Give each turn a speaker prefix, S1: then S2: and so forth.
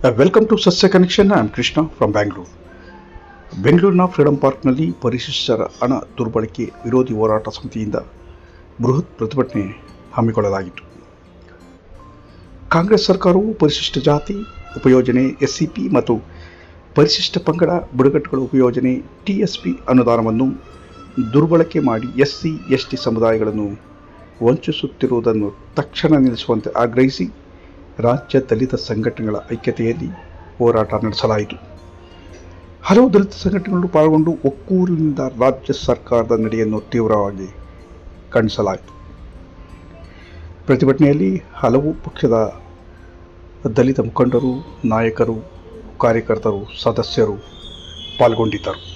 S1: Welcome to ಸಸ್ಯ connection I'm Krishna from Bangalore ಬೆಂಗಳೂರಿನ freedom ಪಾರ್ಕ್ನಲ್ಲಿ ಪರಿಶಿಷ್ಟರ ಹಣ ದುರ್ಬಳಕೆ ವಿರೋಧಿ ಹೋರಾಟ ಸಮಿತಿಯಿಂದ ಬೃಹತ್ ಪ್ರತಿಭಟನೆ ಹಮ್ಮಿಕೊಳ್ಳಲಾಗಿತ್ತು ಕಾಂಗ್ರೆಸ್ ಸರ್ಕಾರವು ಪರಿಶಿಷ್ಟ ಜಾತಿ ಉಪಯೋಜನೆ ಎಸ್ಸಿಪಿ ಮತ್ತು ಪರಿಶಿಷ್ಟ ಪಂಗಡ ಬುಡಕಟ್ಟುಗಳ ಉಪಯೋಜನೆ ಟಿ ಎಸ್ ಪಿ ಅನುದಾನವನ್ನು ದುರ್ಬಳಕೆ ಮಾಡಿ ಎಸ್ಸಿ ಎಸ್ಟಿ ಸಮುದಾಯಗಳನ್ನು ವಂಚಿಸುತ್ತಿರುವುದನ್ನು ತಕ್ಷಣ ನಿಲ್ಲಿಸುವಂತೆ ಆಗ್ರಹಿಸಿ ರಾಜ್ಯ ದಲಿತ ಸಂಘಟನೆಗಳ ಐಕ್ಯತೆಯಲ್ಲಿ ಹೋರಾಟ ನಡೆಸಲಾಯಿತು. ಹಲವು ದಲಿತ ಸಂಘಟನೆಗಳು ಪಾಲ್ಗೊಂಡು ಒಕ್ಕೂರಿನಿಂದ ರಾಜ್ಯ ಸರ್ಕಾರದ ನಡೆಯನ್ನು ತೀವ್ರವಾಗಿ ಖಂಡಿಸಲಾಯಿತು. ಪ್ರತಿಭಟನೆಯಲ್ಲಿ ಹಲವು ಪಕ್ಷದ ದಲಿತ ಮುಖಂಡರು, ನಾಯಕರು, ಕಾರ್ಯಕರ್ತರು, ಸದಸ್ಯರು ಪಾಲ್ಗೊಂಡಿದ್ದರು.